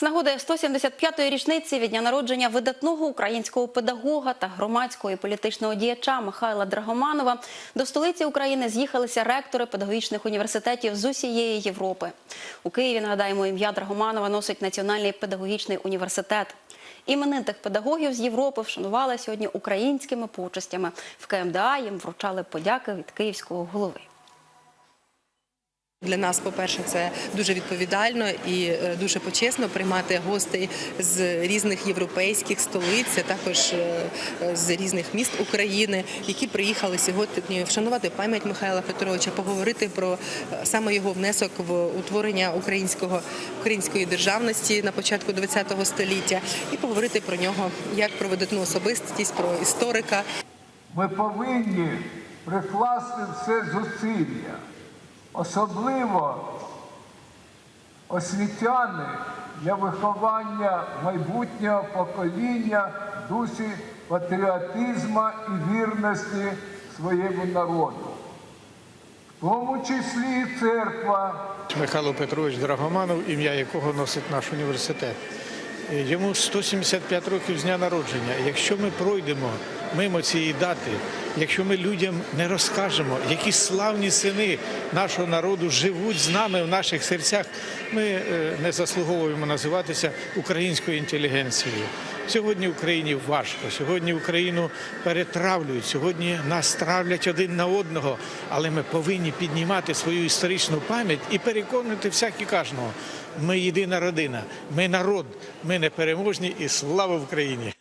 З нагоди 175-ї річниці від дня народження видатного українського педагога та громадського і політичного діяча Михайла Драгоманова до столиці України з'їхалися ректори педагогічних університетів з усієї Європи. У Києві нагадаємо, ім'я Драгоманова носить Національний педагогічний університет. Іменитих педагогів з Європи вшанували сьогодні українськими почестями. В КМДА їм вручали подяки від київського голови. Для нас, по-перше, це дуже відповідально і е, дуже почесно приймати гостей з різних європейських столиць, а також е, з різних міст України, які приїхали сьогодні вшанувати пам'ять Михайла Петровича, поговорити про е, саме його внесок в утворення українського української державності на початку ХХ століття, і поговорити про нього як про видатну особистість, про історика. Ми повинні прикласти все зусилля, особливо освітяни для виховання майбутнього покоління в дусі патріотизму і вірності своєму народу. В тому числі і церква Михайло Петрович Драгоманов, ім'я якого носить наш університет. Е, Йому 175 років з дня народження. Якщо ми пройдемо мимо цієї дати, якщо ми людям не розкажемо, які славні сини нашого народу живуть з нами в наших серцях, ми е, не заслуговуємо називатися українською інтелігенцією. Сьогодні Україні важко, сьогодні Україну перетравлюють, сьогодні нас травлять один на одного, але ми повинні піднімати свою історичну пам'ять і переконувати всяк і кожного. Ми єдина родина, ми народ, ми непереможні і слава Україні!